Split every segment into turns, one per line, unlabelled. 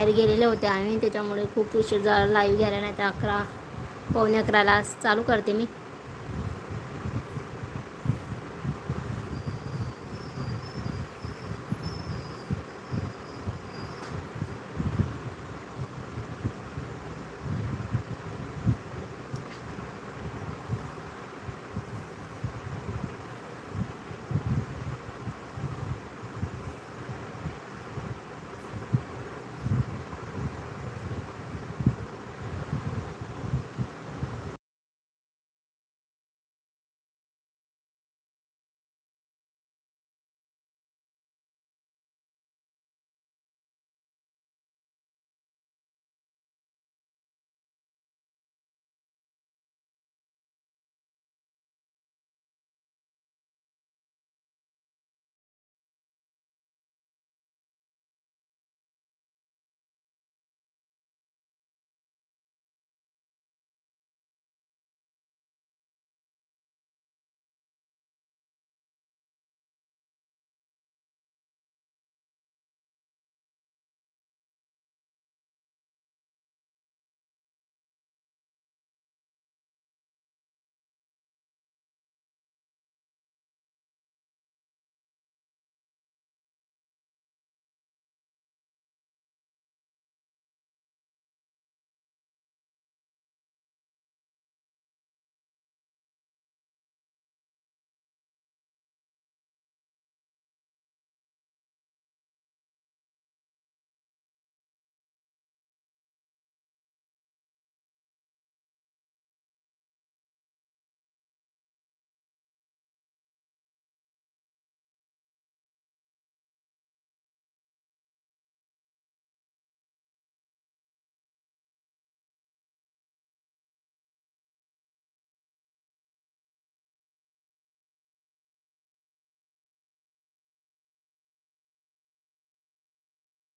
बाहेर गेलेले होते आणि त्याच्यामुळे खूप उशीर झाला. लाईव्ह घ्यायला नाही तर अकरा पावणे अकराला चालू करते मी.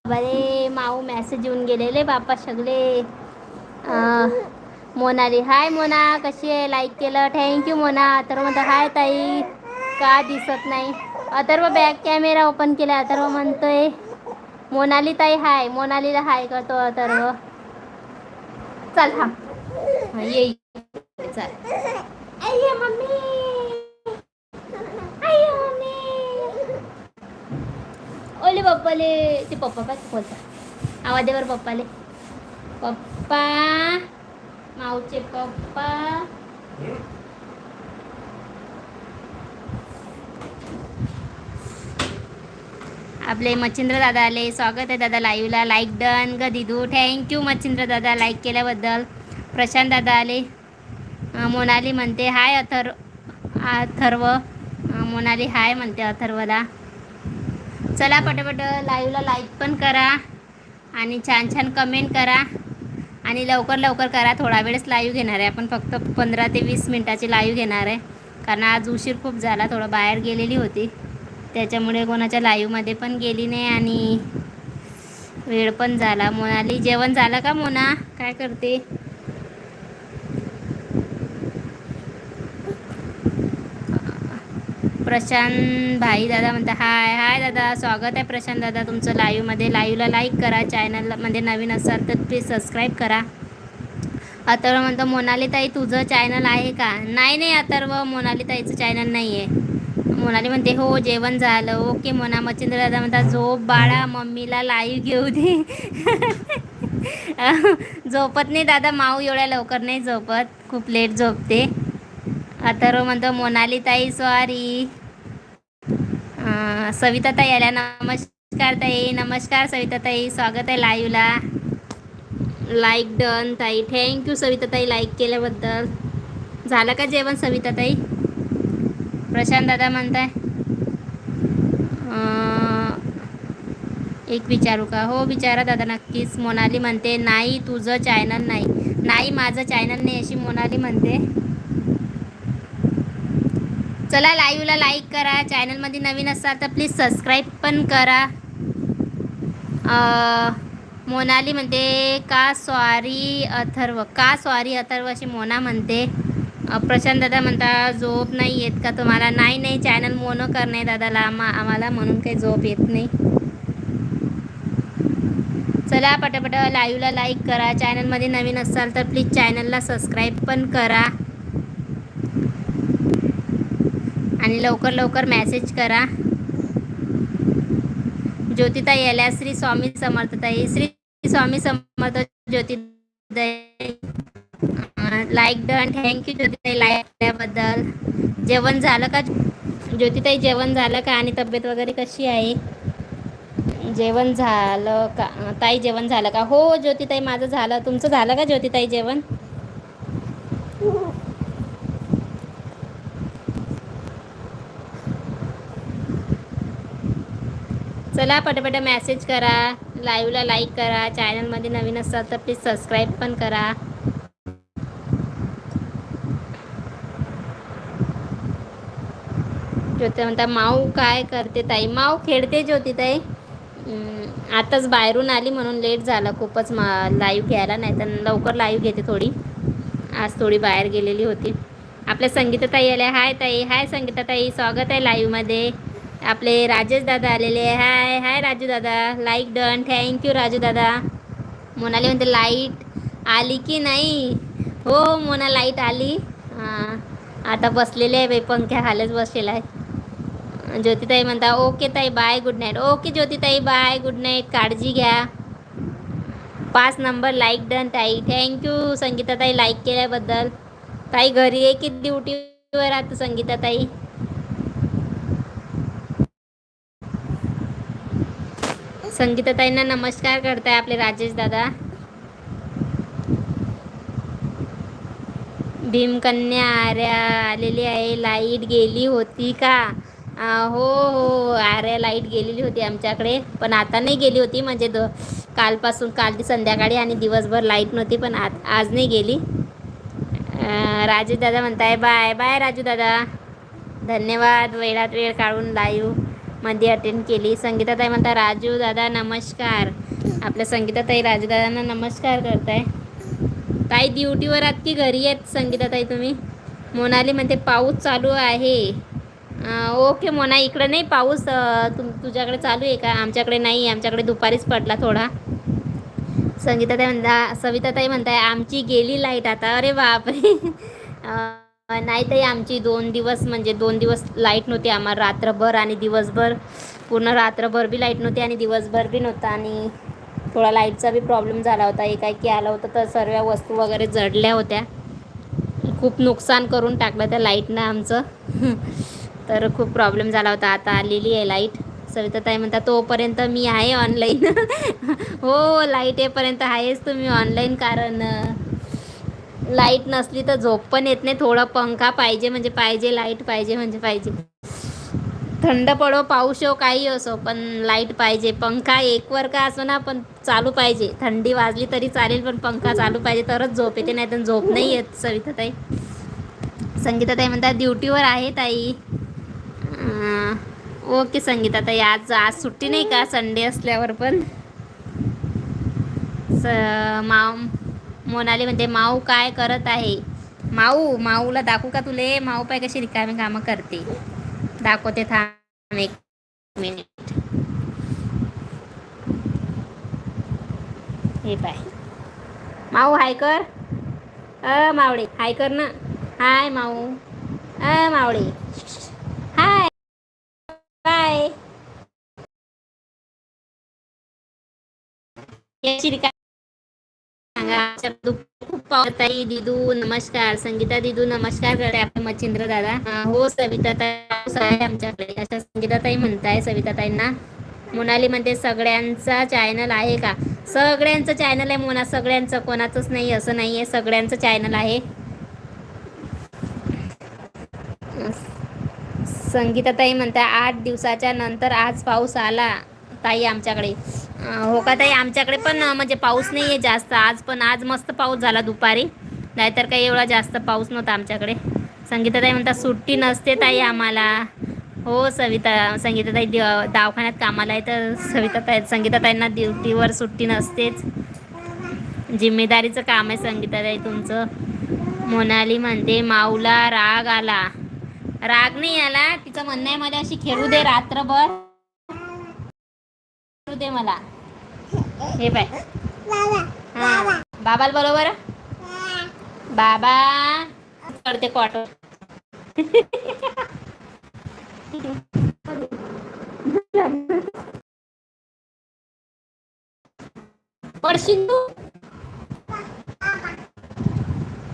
बरे माऊ मॅसेज येऊन गेलेले. बापा सगळे मोनाली हाय मोना कशी आहे? लाईक केलं. थँक्यू मोना. अथर्व म्हणतो हाय ताई. का दिसत नाही? अथर्व बॅक कॅमेरा ओपन केला अथर्व म्हणतोय मोनाली ताई हाय. मोनालीला हाय करतो अथर्व. चल हा ये चल. मम्मी. पप्पाले ते पप्पा काय बोलता आवाज बरं पप्पाले. पप्पा माऊचे पप्पा. आपले मच्छिंद्र दादा आले स्वागत आहे दादा लाईव्हला लाईक डन ग दिदू थँक्यू मच्छिंद्र दादा लाईक केल्याबद्दल. प्रशांत दादा आले मोनाली म्हणते हाय अथर्व अथर्व. मोनाली हाय म्हणते अथर्वला. चला पटापट लाईव्हला लाईक पण करा आणि छान छान कमेंट करा. आणि लवकर लवकर करा. थोडा वेळच लाईव्ह घेणार आहे. आपण फक्त पंधरा ते वीस मिनटाची लाईव्ह घेणार आहे. कारण आज उशीर खूप झाला. थोडं बाहेर गेलेली होती. त्याच्यामुळे कोणाच्या लाईव्हमध्ये पण गेली नाही आणि वेळ पण झाला. मोनाली जेवण झालं का मोना? काय करते? प्रशांत भाई दादा म्हणता हाय हाय दादा स्वागत आहे प्रशांत दादा तुमचं लाईव्हमध्ये लाईव्हला लाईक करा चॅनलमध्ये नवीन असाल तर प्लीज सबस्क्राईब करा. अथर्व म्हणतो मोनाली ताई तुझं चॅनल आहे का? नाही नाही अथर्व मोनाली ताईचं चॅनल नाही आहे मोनाली म्हणते हो जेवण झालं. ओके मोना मच्छिंद्र दादा म्हणता झोप बाळा मम्मीला लाईव्ह घेऊ दे. झोपत नाही दादा माऊ एवढ्या लवकर नाही झोपत. खूप लेट झोपते. अथर्व म्हणतो मोनाली ताई सॉरी सविता ताई आल्या. नमस्कार ताई. नमस्कार सविता ताई. स्वागत आहे लाईव्हला लाईक डन ताई. थँक्यू सविता ताई लाईक केल्याबद्दल. झालं का जेवण सविता ताई? प्रशांत दादा म्हणताय. एक विचारू का? हो विचारा दादा नक्कीच. मोनाली म्हणते नाही तुझं चॅनल नाही. नाही माझं चॅनल नाही अशी मोनाली म्हणते. चला लाईव्हला लाईक करा. चॅनलमध्ये नवीन असाल तर प्लीज सबस्क्राईब पण करा. मोनाली म्हणते का सॉरी अथर्व का सॉरी अथर्व अशी मोना म्हणते. प्रशांत दादा म्हणता झोप नाही येत का तुम्हाला? नाही नाही चॅनल मोनो करणे दादाला. आम्हा आम्हाला म्हणून काही झोप येत नाही. चला पटापट लाईव्हला लाईक करा. चॅनलमध्ये नवीन असाल तर प्लीज चॅनलला सबस्क्राईब पण करा. आणि लवकर लवकर मॅसेज करा. ज्योतिताई याला श्री स्वामी समर्थताई. श्री स्वामी समर्थ ज्योतिताई लाईक डन थँक्यू ज्योतिताई लाईक केल्याबद्दल. जेवण झालं का? ज्योतिताई जेवण झालं का? आणि तब्येत वगैरे कशी आहे? जेवण झालं का? ताई जेवण झालं का? हो ज्योतिताई माझं झालं. तुमचं झालं का ज्योतिताई जेवण? चला पटापट मेसेज करा लाईव्हला लाईक करा चॅनलमध्ये नवीन असाल तर प्लीज सबस्क्राईब पण करा. ज्योती म्हणता माऊ काय करते ताई? माऊ खेळते ज्योती ताई. आताच बाहेरून आली म्हणून लेट झाला. खूपच मा लाईव्ह घ्यायला नाही तर लवकर लाईव्ह घेते थोडी. आज थोडी बाहेर गेलेली होती. आपल्या संगीताताई आल्या. हाय ताई हाय संगीताताई. स्वागत आहे लाईव्हमध्ये आपले राजेश दादा आलेले हाय हाय राजू दादा. लाईक डन थँक्यू राजू दादा. मोनाली म्हणते लाइट आली की नाही? हो, हो मोना लाइट आली. हां आता बसलेले आहे बाई पंख्या खालीच बसलेला आहे. ज्योतिताई म्हणता ओके ताई बाय गुड नाईट ओके ज्योतिताई बाय गुड नाईट काळजी घ्या. पाच नंबर लाईक डन ताई. थँक्यू संगीताताई लाईक केल्याबद्दल. ताई घरी आहे की ड्युटीवर आता संगीताताई? संगीताताईंना नमस्कार करताय आपले राजेश दादा. भीमकन्या आर्या आलेली आहे लाइट गेली होती का? हो हो आर्या लाइट गेलेली होती आमच्याकडे पण आता नाही गेली होती म्हणजे द कालपासून काल संध्याकाळी आणि दिवसभर लाइट नव्हती पण आज आज नाही गेली. राजू दादा म्हणताय बाय बाय राजू दादा. धन्यवाद वेळात वेळ काढून लाईव्ह मध्ये अटेंड केली. संगीताताई म्हणता राजू दादा नमस्कार. आपल्या संगीताताई राजू दादांना नमस्कार करताय. ताई ड्युटीवर आहात की घरी आहेत संगीताताई तुम्ही? मोनाली म्हणते पाऊस चालू आहे. ओके मोना इकडे नाही पाऊस. तुम तुझ्याकडे चालू आहे का? आमच्याकडे नाही. आमच्याकडे दुपारीच पडला थोडा. संगीताताई म्हणता सविताताई म्हणताय आमची गेली लाइट आता. अरे बापरे. नाही ताई आमची दोन दिवस म्हणजे दोन दिवस लाइट नव्हती आम्हाला. रात्रभर आणि दिवसभर पूर्ण रात्रभर बी लाइट नव्हती आणि दिवसभर बी नव्हता. आणि थोडा लाईटचा बी प्रॉब्लेम झाला होता. एकाएकी आला होता तर सर्व वस्तू वगैरे जडल्या होत्या. खूप नुकसान करून टाकलं त्या लाईटनं आमचं. तर खूप प्रॉब्लेम झाला होता. आता आलेली आहे लाइट सविताताई म्हणता तोपर्यंत मी आहे ऑनलाईन हो लाइट येपर्यंत आहेच तुम्ही ऑनलाईन कारण. लाइट नसली तर झोप पण येत नाही. थोडं पंखा पाहिजे म्हणजे पाहिजे लाइट पाहिजे म्हणजे पाहिजे. थंड पडो पाऊस हो काही असो पण लाइट पाहिजे. पंखा एकवर का असो ना पण चालू पाहिजे. थंडी वाजली तरी चालेल पण पंखा चालू पाहिजे. तरच झोप येते नाही तर झोप नाही येत सविताताई. संगीताताई म्हणतात ड्युटीवर आहे ताई. ओके ओके संगीताताई आज आज सुट्टी नाही का? संडे असल्यावर पण. स माम मोनाली म्हणते माऊ काय करत आहे? माऊ माऊला दाखवू का तुले? माऊ पाय कशी रिकामी कामं करते. दाखवते थांब एक मिनिट. हे पाय. माऊ हाय कर. अ मावळे. हाय कर ना. हाय माऊ. अ मावळे. हाय. बाय. याची रिका सांगा. खूप पाऊस ताई दिदू नमस्कार. संगीता दिदू नमस्कार करते आपले मच्छिंद्र दादा. हो सविता आहे आमच्याकडे. अशा संगीता ताई म्हणताय सविता ताईंना मोनाली म्हणते सगळ्यांचा चॅनल आहे का? सगळ्यांचं चॅनल आहे मोना. सगळ्यांचं. कोणाचंच नाही असं नाही आहे सगळ्यांचं चॅनल आहे. संगीताताई म्हणता आठ दिवसाच्या नंतर आज पाऊस आला. ताई आमच्याकडे. हो का ताई? आमच्याकडे पण म्हणजे पाऊस नाही आहे जास्त. आज पण आज मस्त पाऊस झाला दुपारी. नाहीतर काही एवढा जास्त पाऊस नव्हता आमच्याकडे. संगीता ताई म्हणता सुट्टी नसते ताई आम्हाला. हो सविता संगीता ताई द- दवाखान्यात कामाला आहे तर सविता ताई संगीता ताईंना ड्युटीवर सुट्टी नसतेच. जिम्मेदारीचं काम आहे संगीता ताई तुमचं. मोनाली म्हणते माऊला राग आला. राग नाही आला. तिचं म्हणणं आहे मला अशी खेळू दे रात्रभर. खेळू दे मला. हे बाय हा. बाबाला बरोबर? बाबा. करते क्वार्टर पडशील तू?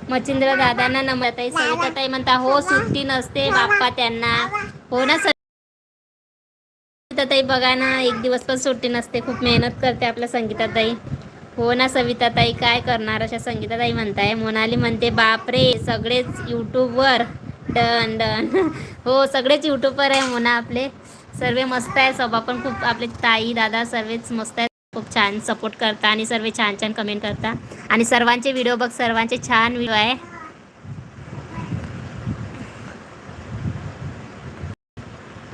मच्छिंद्र दादांना नम्रताई सविताताई म्हणता हो सुट्टी नसते बाप्पा त्यांना. हो ना सविताताई बघा ना एक दिवस पण सुट्टी नसते. खूप मेहनत करते आपल्या संगीताताई. हो ना सविताताई काय करणार अशा संगीताताई म्हणताय? मोनाली म्हणते बापरे सगळेच यूट्यूबवर डन डन. हो सगळेच यूट्यूबवर आहे मोना आपले. सर्व मस्त आहे स्वभाव पण खूप आपले ताई दादा सर्वच मस्त आहेत. खूप छान सपोर्ट करता आणि सर्व छान छान कमेंट करता. आणि सर्वांचे व्हिडिओ बघ सर्वांचे छान व्हिडिओ आहे.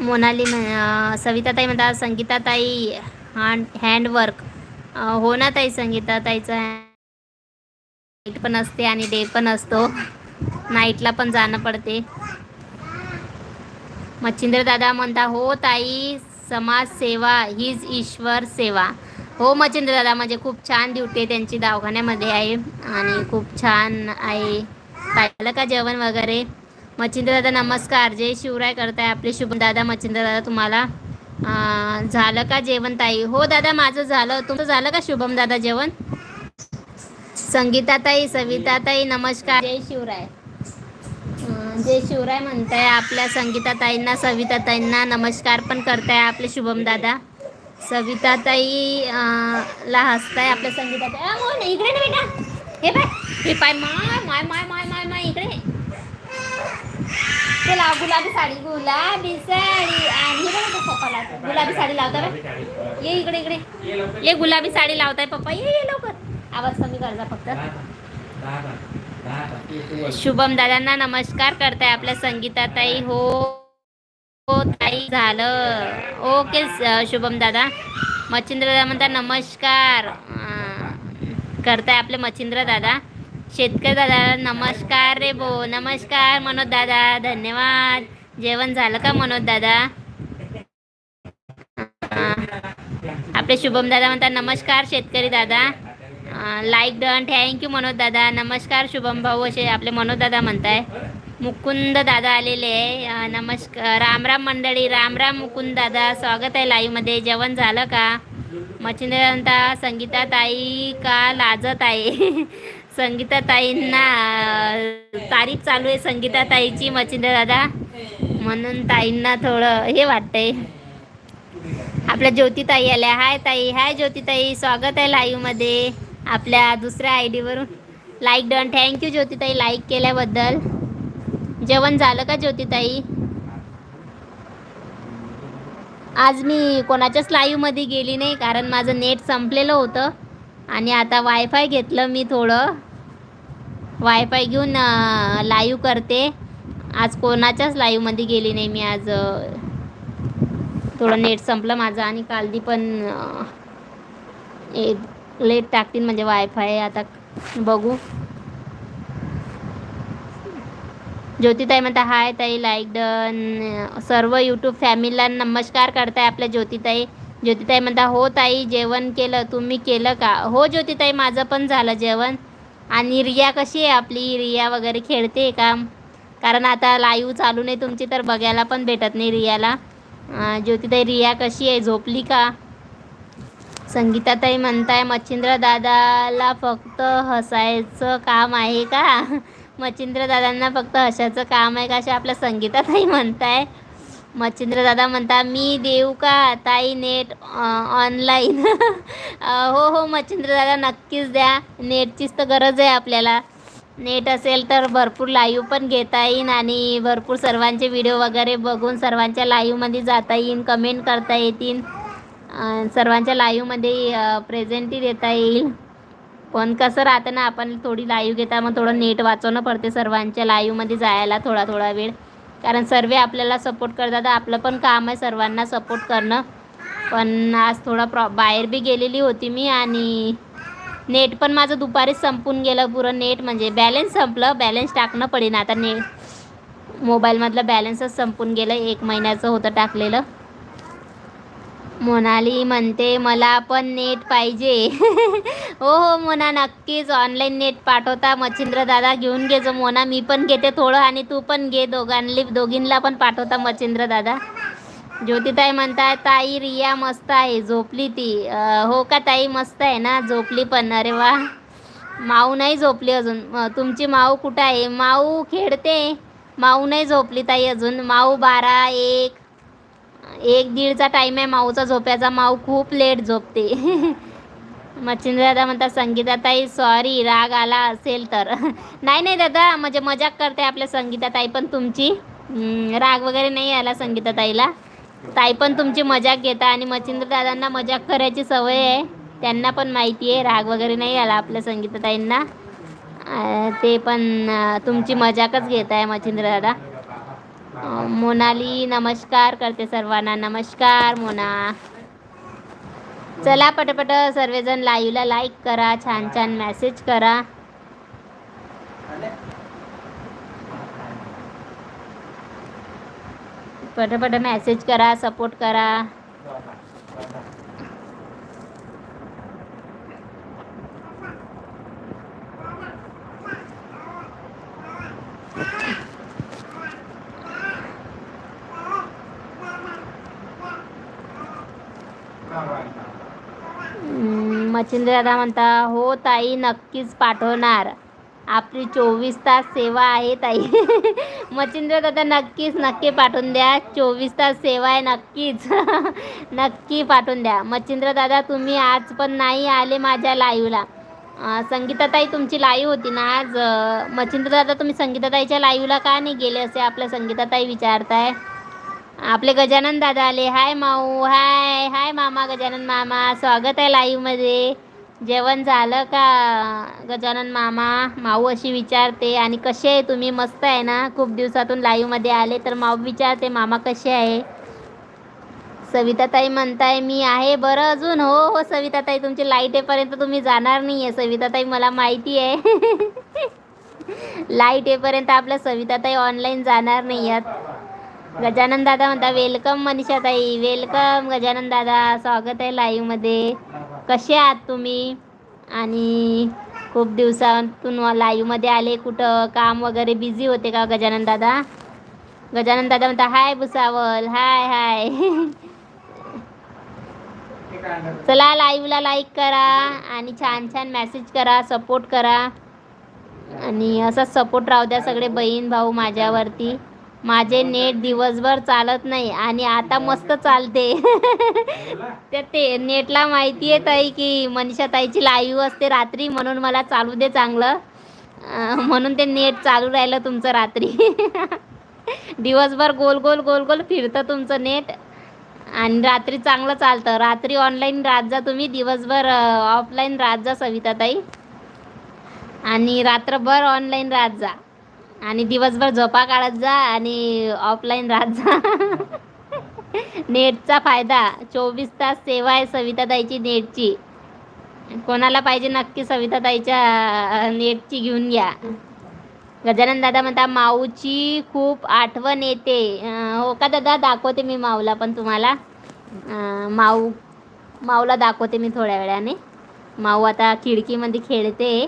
मोनाली म्हण सविताताई म्हणतात संगीताताई हँड हँडवर्क हो ना ताई संगीताताईचं नाईट पण असते आणि डे पण असतो. नाईटला पण जाणं पडते. मच्छिंद्र दादा म्हणता हो ताई समाजसेवा हीच ईश्वर सेवा. हो मच्छिंद्र दादा म्हणजे खूप छान ड्युटी आहे त्यांची दवाखान्यामध्ये आहे आणि खूप छान आहे. का जेवण वगैरे. दादा नमस्कार. जय शिवराय करताय आपले शुभम दादा मच्छिंद्र दादा तुम्हाला. झालं का जेवण ताई? हो दादा माझं झालं. तुमचं झालं का शुभम दादा जेवण? संगीताताई सविताताई नमस्कार. जय शिवराय. जय शिवराय म्हणताय आपल्या संगीताताईंना सविताताईंना नमस्कार पण करताय आपले शुभम दादा. सविताताई ला हसताय आपल्या संगीताताई इकडे ना बेटा. हे बाय हे पाय माय माय माय माय माय माय इकडे. ते लाव गुलाबी साडी गुलाबी साडी. आणि बघा तो पप्पा लावतो गुलाबी साडी लावता ये इकडे इकडे. ये गुलाबी साडी लावताय पप्पा. ये ये लवकर. आवाज कमी कर फक्त. शुभम दादांना नमस्कार करताय आपल्या संगीताताई. हो हो ताई झालं. ओके शुभम दादा. मच्छिंद्र दादा म्हणता नमस्कार. करताय आपले मच्छिंद्र दादा. शेतकरी दादा नमस्कार रे बो. नमस्कार मनोज दादा. धन्यवाद. जेवण झालं का मनोज दादा? आपले शुभम दादा म्हणतात नमस्कार शेतकरी दादा. लाईक डन थँक्यू मनोज दादा. नमस्कार शुभम भाऊ असे आपले मनोज दादा म्हणताय. मुकुंद दादा आलेले आहे. नमस्कार. राम राम मंडळी. राम राम मुकुंद दादा. स्वागत आहे लाईव्हमध्ये जेवण झालं का? मच्छिंद्र म्हणता संगीता ताई का लाजत आहे? संगीता ताईंना तारीफ चालू आहे संगीता ताईची मच्छिंद्र दादा. म्हणून ताईंना थोडं हे वाटतंय. आपल्या ज्योतिताई आल्या. हाय ताई हाय ज्योतिताई. स्वागत आहे लाईव्हमध्ये आपल्या दुसऱ्या आय डीवरून. लाईक डन थँक्यू ज्योतिताई. लाईक केल्याबद्दल. जेवण झालं का ज्योतिताई? आज मी कोणाच्याच लाईव्हमध्ये गेली नाही कारण माझं नेट संपलेलं होतं. आणि आता वायफाय घेतलं मी थोडं. वायफाय घेऊन लाईव्ह करते. आज कोणाच्याच लाईव्हमध्ये गेली नाही मी आज थोडं नेट संपलं माझं आणि कालदी पण एक लेट टाकतील म्हणजे वायफाय. आता बघू. ज्योतिताई म्हणता हाय ताई लाईक डन सर्व यूट्यूब फॅमिलीला नमस्कार करताय आपल्या ज्योतिताई. ज्योतिताई म्हणता हो ताई जेवण केलं. तुम्ही केलं का? हो ज्योतिताई माझं पण झालं जेवण. आणि रिया कशी आहे? आपली रिया वगैरे खेळते का? कारण आता लाईव्ह चालू नाही तुमची तर बघायला पण भेटत नाही रियाला. ज्योतिताई रिया कशी आहे? झोपली का? संगीताताई म्हणताय मच्छिंद्र दादाला फक्त हसायचं काम आहे का? मच्छिंद्र दादांना फक्त हसायचं काम आहे का? अशा आपल्या संगीताताई म्हणताय. मच्छिंद्र दादा म्हणता मी देऊ का? ताई नेट ऑनलाईन हो हो मच्छिंद्र दादा नक्कीच द्या. नेटचीच तर गरज आहे आपल्याला. नेट असेल तर भरपूर लाईव्ह पण घेता येईन आणि भरपूर सर्वांचे व्हिडिओ वगैरे बघून सर्वांच्या लाईव्हमध्ये जाता येईन कमेंट करता येतील. सर्वांच्या लाईव्हमध्ये प्रेझेंटही देता येईल. पण कसं राहतं ना आपण थोडी लाईव्ह घेता मग थोडं नेट वाचवणं पडते सर्वांच्या लाईव्हमध्ये जायला थोडा थोडा वेळ. कारण सर्व आपल्याला सपोर्ट करतात. आपलं पण काम आहे सर्वांना सपोर्ट करणं. पण आज थोडा प्रॉ बाहेर बी गेलेली होती मी आणि नेट पण माझं दुपारीच संपून गेलं. पुरं नेट म्हणजे बॅलन्स संपलं. बॅलन्स टाकणं पडेन. आता ने मोबाईलमधलं बॅलन्सच संपून गेलं. एक महिन्याचं होतं टाकलेलं. मोनाली म्हणते मला पण नेट पाहिजे. हो हो मोना नक्कीच. ऑनलाईन नेट पाठवता. मच्छिंद्र दादा घेऊन घे जो मोना. मी पण घेते थोडं आणि तू पण घे दोघांनी दोघींना पण पाठवता मच्छिंद्र दादा. ज्योतिताई म्हणताय ताई रिया मस्त आहे. झोपली ती. हो का ताई? मस्त आहे ना? झोपली पण. अरे वा. माऊ नाही झोपली अजून. तुमची माऊ कुठं आहे? माऊ खेळते. माऊ नाही झोपली ताई अजून. माऊ बारा एक एक दीडचा टाईम आहे माऊचा झोपायचा. माऊ खूप लेट झोपते. मच्छिंद्र दादा म्हणतात संगीताताई सॉरी राग आला असेल तर. नाही नाही दादा म्हणजे मजाक करते आपल्या संगीताताई पण तुमची? राग वगैरे नाही आला संगीताताईला. ताई पण तुमची मजाक घेता आणि मच्छिंद्र दादांना मजाक करायची सवय आहे. त्यांना पण माहिती आहे राग वगैरे नाही आला आपल्या संगीताताईंना. ते पण तुमची मजाकच घेत आहे मच्छिंद्र दादा. मोनाली नमस्कार करते सर्वांना. नमस्कार मोना. चला पटपट सर्वजण लाईव्हला लाईक करा छान छान मेसेज करा. पटपट मेसेज करा सपोर्ट करा हम्म, मच्छिंद्र दादा म्हणता हो ताई नक्कीच पाठवणार. आपली चोवीस तास सेवा आहे ताई. मच्छिंद्र दादा नक्कीच नक्की पाठवून द्या. चोवीस तास सेवा आहे नक्कीच. नक्की पाठवून द्या. मच्छिंद्र दादा तुम्ही आज पण नाही आले माझ्या लाईव्हला संगीताताई तुमची लाईव्ह होती ना आज? मच्छिंद्र दादा तुम्ही संगीताताईच्या लाईव्हला का नाही गेले असे आपल्या संगीताताई विचारताय? आपले गजानन दादा आले. हाय माऊ हाय हाय मामा गजानन मामा. स्वागत आहे लाईव्हमध्ये जेवण झालं का गजानन मामा? माऊ अशी विचारते आणि कसे आहे तुम्ही? मस्त आहे ना? खूप दिवसातून लाईव्हमध्ये आले. तर माऊ विचारते मामा कसे आहे? सविताताई म्हणताय मी आहे बरं अजून. हो हो सविताताई तुमची लाईटेपर्यंत तुम्ही जाणार नाही आहे सविताताई मला माहिती आहे. लाइट येईपर्यंत आपल्या सविताताई ऑनलाईन जाणार नाही आहेत गजानन दादा म्हणता वेलकम मनीषा ताई वेलकम गजानन दादा. स्वागत आहे लाईव्हमध्ये कसे आहात तुम्ही? आणि खूप दिवसातून लाईव्हमध्ये आले. कुठं काम वगैरे बिझी होते का गजानन दादा? गजानन दादा म्हणता हाय भुसावल हाय हाय. चला लाईव्हला लाईक करा आणि छान छान मेसेज करा सपोर्ट करा. आणि असाच सपोर्ट राहू द्या सगळे बहीण भाऊ माझ्यावरती. माझे नेट दिवसभर चालत नाही आणि आता मस्त चालते. ते ते नेटला माहिती आहे ताई की मनीषा ताईची लाईव्ह असते रात्री म्हणून मला चालू दे चांगलं. म्हणून ते नेट चालू राहिलं तुमचं रात्री. दिवसभर गोल गोल गोल गोल फिरतं तुमचं नेट. आणि रात्री चांगलं चालतं. रात्री ऑनलाईन राहत जा तुम्ही दिवसभर ऑफलाईन राहत जा सविताताई आणि रात्रभर ऑनलाईन राहत जा. आणि दिवसभर झोपा काढत जा आणि ऑफलाईन राहत जा. नेटचा फायदा. चोवीस तास सेवा आहे सविताताईची नेटची. कोणाला पाहिजे नक्की सविताताईच्या नेटची घेऊन घ्या. गजानन दादा म्हणता माऊची खूप आठवण येते. हो का दादा? दाखवते मी माऊला पण तुम्हाला. माऊ माऊला दाखवते मी थोड्या वेळाने. माऊ आता खिडकीमध्ये खेळते.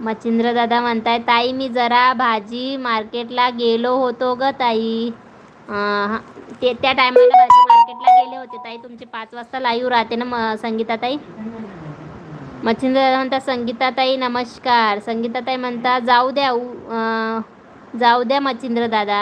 मच्छिंद्र दादा म्हणताय ताई मी जरा भाजी मार्केटला गेलो होतो ग ताई. ते त्या टायमाला भाजी मार्केटला गेले होते ताई. तुमचे पाच वाजता लाईव्ह राहते ना म संगीताताई मच्छिंद्र दादा म्हणतात संगीताताई नमस्कार. संगीताताई म्हणता जाऊ द्या उ- जाऊ द्या मच्छिंद्र दादा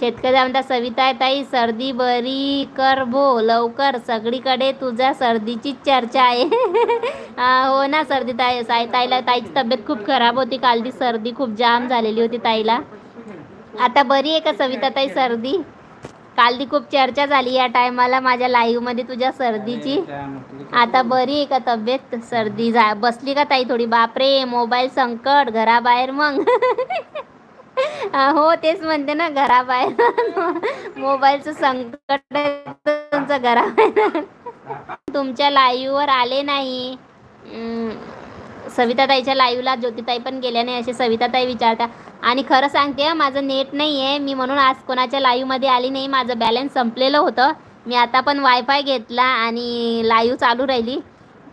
शेतकरी म्हणतात सविता ताई सर्दी बरी कर भो लवकर. सगळीकडे तुझ्या सर्दीचीच चर्चा आहे. हो ना सर्दी ताई साई ताईला ताईची तब्येत खूप खराब होती. काल ती सर्दी खूप जाम झालेली होती ताईला. आता बरी आहे का सविता ताई सर्दी? काल ती खूप चर्चा झाली या टायमाला माझ्या लाईव्हमध्ये तुझ्या सर्दीची. आता बरी आहे का तब्येत? सर्दी जा बसली का ताई थोडी? बापरे मोबाईल संकट घराबाहेर मग. हो तेच म्हणते ना घराबाहेर. मोबाईलचं संकट तुमचं घराबाहेर. तुमच्या लाईव्हवर आले नाही. सविताताईच्या लाईव्हला ज्योतिताई पण गेल्या नाही असे सविताताई विचारता आणि खरं सांगते माझं नेट नाही आहे मी म्हणून आज कोणाच्या लाईव्हमध्ये आली नाही. माझं बॅलन्स संपलेलं होतं. मी आता पण वायफाय घेतला आणि लाईव्ह चालू राहिली.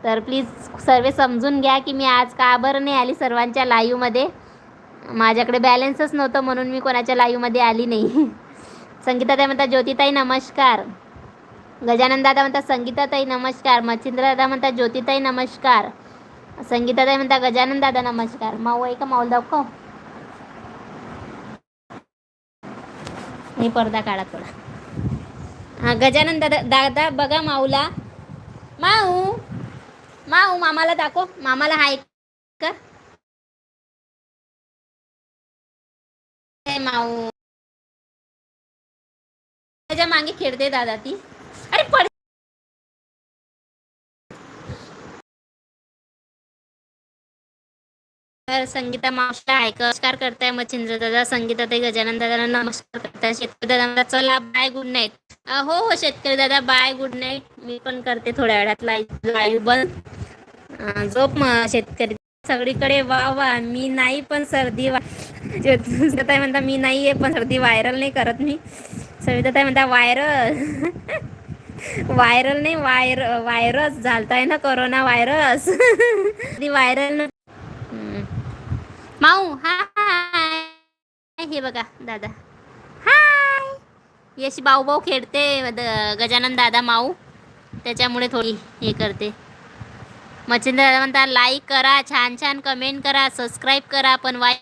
तर प्लीज सर्व समजून घ्या की मी आज का बरं नाही आली सर्वांच्या लाईव्हमध्ये. माझ्याकडे बॅलन्सच नव्हतं म्हणून मी कोणाच्या लाईव्हमध्ये आली नाही. संगीताताई म्हणतात ज्योतिताई नमस्कार. गजानन दादा म्हणतात संगीताताई नमस्कार. मच्छिंद्र दादा म्हणतात ज्योतिताई नमस्कार. संगीताताई म्हणतात गजानन दादा नमस्कार. माऊ आहे का? माऊल दाखव. मी पडदा काढा थोडा. हा गजानन दादा दादा बघा माऊला. माऊ माऊ मामाला दाखव. मामाला हाय का? माऊ। त्याच्यामागे खेळते दादा ती. अरे पड तर संगीता मावशीला आहे नमस्कार करताय मच्छिंद्र दादा संगीता ते गजानन दादाला नमस्कार करताय. शेतकरी दादा चला बाय गुड नाईट हो हो शेतकरी दादा बाय गुड नाईट मी पण करते थोड्या वेळात लाईव्ह बंद. झोप शेतकरी सगळीकडे वा वा. मी नाही पण सर्दी वा ताई म्हणता मी नाही आहे पण सर्दी व्हायरल नाही करत मी. सविताताय म्हणता व्हायरल व्हायरल नाही वायर व्हायरस झालताय ना कोरोना व्हायरस व्हायरल माऊ हाय हे बघा दादा. हाय अशी भाऊ भाऊ खेळते द- गजानन दादा माऊ. त्याच्यामुळे थोडी हे करते. मच्छिंद्र दादा म्हणता लाईक करा छान छान कमेंट करा सबस्क्राईब करा पण वाय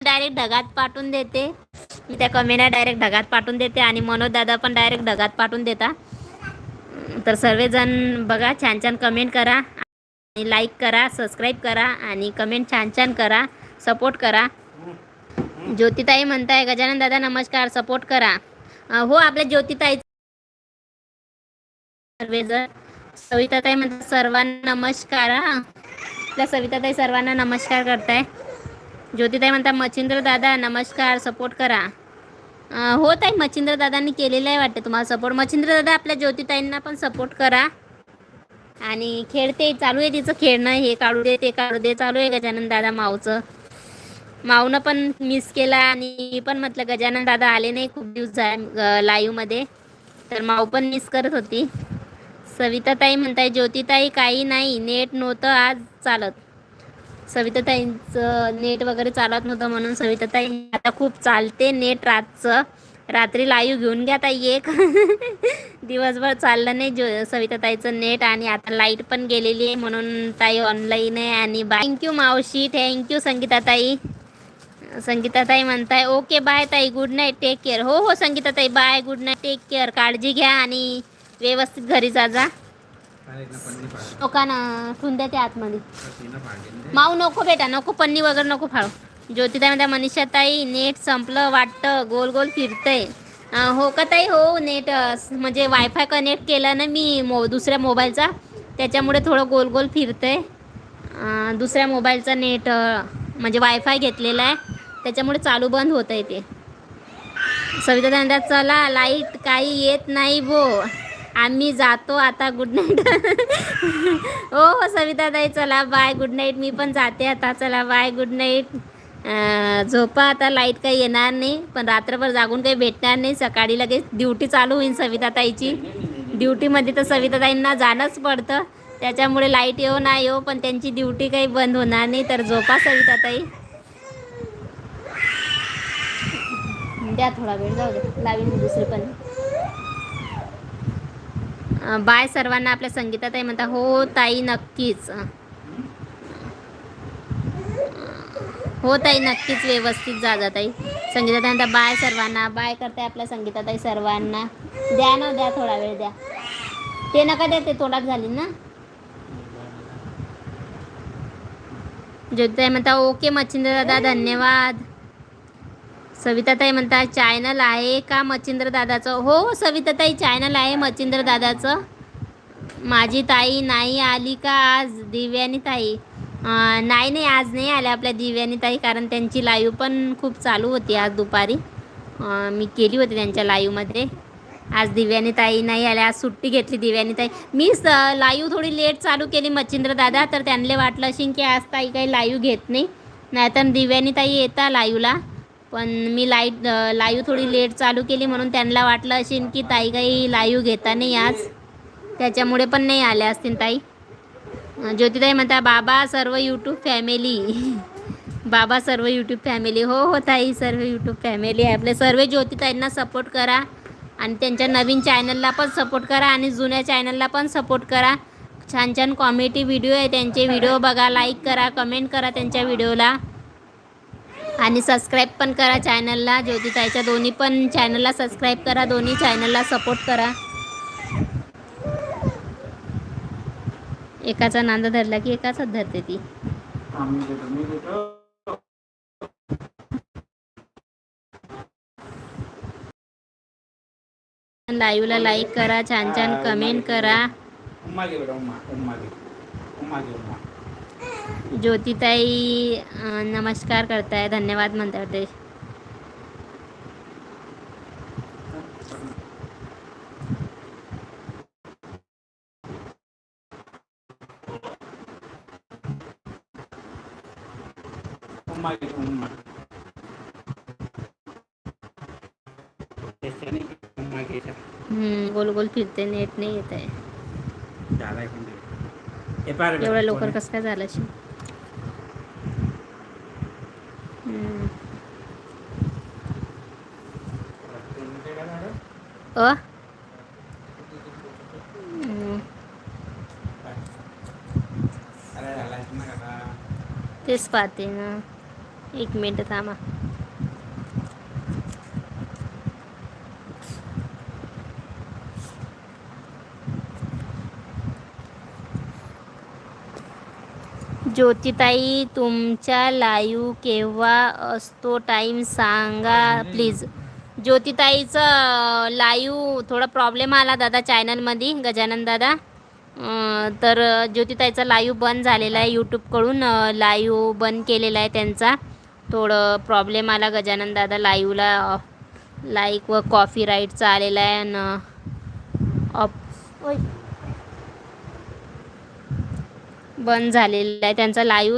डायरेक्ट ढगात पाठवून देते. मी त्या कमेंटला डायरेक्ट ढगात पाठवून देते आणि मनोज दादा पण डायरेक्ट ढगात पाठवून देता. तर सर्वजण बघा छान छान कमेंट करा आणि लाईक करा सबस्क्राईब करा आणि कमेंट छान छान करा सपोर्ट करा. ज्योतिताई म्हणताय गजानन दादा नमस्कार सपोर्ट करा. हो आपल्या ज्योतिताई सर्वजण सविताताई म्हणतात सर्वांना नमस्कार हा. आपल्या सविताताई सर्वांना नमस्कार करताय. ज्योतिताई म्हणतात मच्छिंद्र दादा नमस्कार सपोर्ट करा. हो ताई मच्छिंद्र दादांनी केलेलं आहे वाटतं तुम्हाला सपोर्ट मच्छिंद्र दादा आपल्या ज्योतिताईंना पण सपोर्ट करा. आणि खेळते चालू आहे तिचं खेळणं हे काढू दे ते काढू दे चालू आहे गजानन दादा माऊचं. माऊनं पण मिस केला आणि मी पण म्हटलं गजानन दादा आले नाही खूप दिवस झाले लाईव्हमध्ये तर माऊ पण मिस करत होती. सविताताई म्हणताय ज्योतिताई काही नाही नेट नव्हतं आज चालत. सविताताईंचं नेट वगैरे चालत नव्हतं म्हणून सविताताई आता खूप चालते नेट रातचं. रात्री लाईव्ह घेऊन घ्या ताई एक. दिवसभर चाललं नाही जो सविताताईचं नेट आणि आता लाइट पण गेलेली आहे म्हणून ताई ऑनलाईन आहे आणि बाय थँक्यू मावशी थँक्यू संगीताताई. संगीताताई म्हणताय ओके बाय ताई गुड नाईट टेक केअर हो हो संगीताताई bye good night take care काळजी घ्या आणि व्यवस्थित घरी जा जा. लोकांना ठेवून द्या त्या आतमध्ये माऊ नको बेटा नको पन्नी वगैरे नको फाळू ज्योतिताईमध्ये मनीषाताई नेट संपलं वाटतं गोल गोल फिरतंय. हो का ताई? हो नेट म्हणजे वायफाय कनेक्ट केलं ना मी मो दुसऱ्या मोबाईलचा. त्याच्यामुळे थोडं गोल गोल फिरतंय. दुसऱ्या मोबाईलचा नेट म्हणजे वायफाय घेतलेला आहे. त्याच्यामुळे चालू बंद होत आहे ते. सविता चला लाइट काही येत नाही भो. आम्ही जातो आता गुड नाईट हो हो सविता ताई चला बाय गुड नाईट मी पण जाते आता चला बाय गुड नाईट झोपा आता लाइट काही येणार नाही पण रात्रभर जागून काही भेटणार नाही. सकाळी लगेच ड्युटी चालू होईल सविता ताईची ड्युटीमध्ये तर सविताताईंना जाणंच पडतं. त्याच्यामुळे लाइट येऊ नाही येऊ पण त्यांची ड्युटी काही बंद होणार नाही. तर झोपा सविताताई. द्या थोडा वेळ जाऊ दे. लावीन दुसरी पण. बाय सर्वांना आपल्या संगीताताई म्हणता हो ताई नक्कीच. हो ताई नक्कीच व्यवस्थित जा जा ताई. संगीताताई म्हणता बाय सर्वांना. बाय करते आपल्या संगीताताई सर्वांना. द्या ना द्या थोडा वेळ द्या. ते नका द्या ते तोंडात झाली ना. ज्योतिताई म्हणता ओके मच्छिंद्र दादा धन्यवाद. सविताताई म्हणतात चॅनल आहे का मच्छिंद्र दादाचं? हो सविताताई चॅनल आहे मच्छिंद्र दादाचं. माझी ताई नाही आली का आज? दिव्यानी ताई. नाही नाही आज नाही आल्या आपल्या दिव्यानी ताई कारण त्यांची लाईव्ह पण खूप चालू होती आज दुपारी. मी केली होती त्यांच्या लाईव्हमध्ये आज दिव्यानी ताई नाही आल्या आज सुट्टी घेतली दिव्यानी ताई. मी स लाईव्ह थोडी लेट चालू केली मच्छिंद्र दादा तर त्यांना वाटलं असेल की आज ताई काही लाईव्ह घेत नाही. नाहीतर दिव्यानी ताई येता लाईव्हला पण मी लाइट लाईव्ह थोडी लेट चालू केली म्हणून त्यांना वाटलं असेल की ताई काही लाईव्ह घेता नाही आज. त्याच्यामुळे पण नाही आल्या असतील ताई. ज्योतिताई म्हणता बाबा सर्व यूट्यूब फॅमिली बाबा सर्व यूट्यूब फॅमिली हो हो ताई सर्व यूट्यूब फॅमिली आहे. आपले सर्व ज्योतिताईंना सपोर्ट करा आणि त्यांच्या नवीन चॅनलला पण सपोर्ट करा आणि जुन्या चॅनलला पण सपोर्ट करा. छान छान कॉमेडी व्हिडिओ आहे त्यांचे. व्हिडिओ बघा लाईक करा कमेंट करा त्यांच्या व्हिडिओला आणि सबस्क्राईब पण करा चॅनलला ज्योतिताईच्या दोन्ही पण चॅनलला सबस्क्राईब करा. दोन्ही चॅनलला सपोर्ट करा. एकाचा नांद धरला की एकाचाच धरते ती. लाईव्हला लाईक करा छान छान कमेंट करा. ज्योतिताई नमस्कार करताय. धन्यवाद म्हणतात ते. गोल गोल फिरते नेट नाही येत आहे. एवढ्या लवकर? कसं काय झालं
काका
तेच पाहते ना एक मिनिट थांबा ज्योतिताई तुमचा लाईव्ह केव्हा असतो टाईम सांगा प्लीज़ ज्योतिताईचं लाईव्ह थोडा प्रॉब्लेम आला दादा चॅनलमध्ये गजानन दादा. तर ज्योतिताईचा लाईव्ह बंद झालेला आहे यूट्यूबकडून लाईव्ह बंद केलेला आहे त्यांचा. थोडं प्रॉब्लेम आला गजानन दादा लाईव्हला लाईक व कॉफी राईटचा आलेला आहे आणि ऑप. बंद झालेला आहे त्यांचा लाईव्ह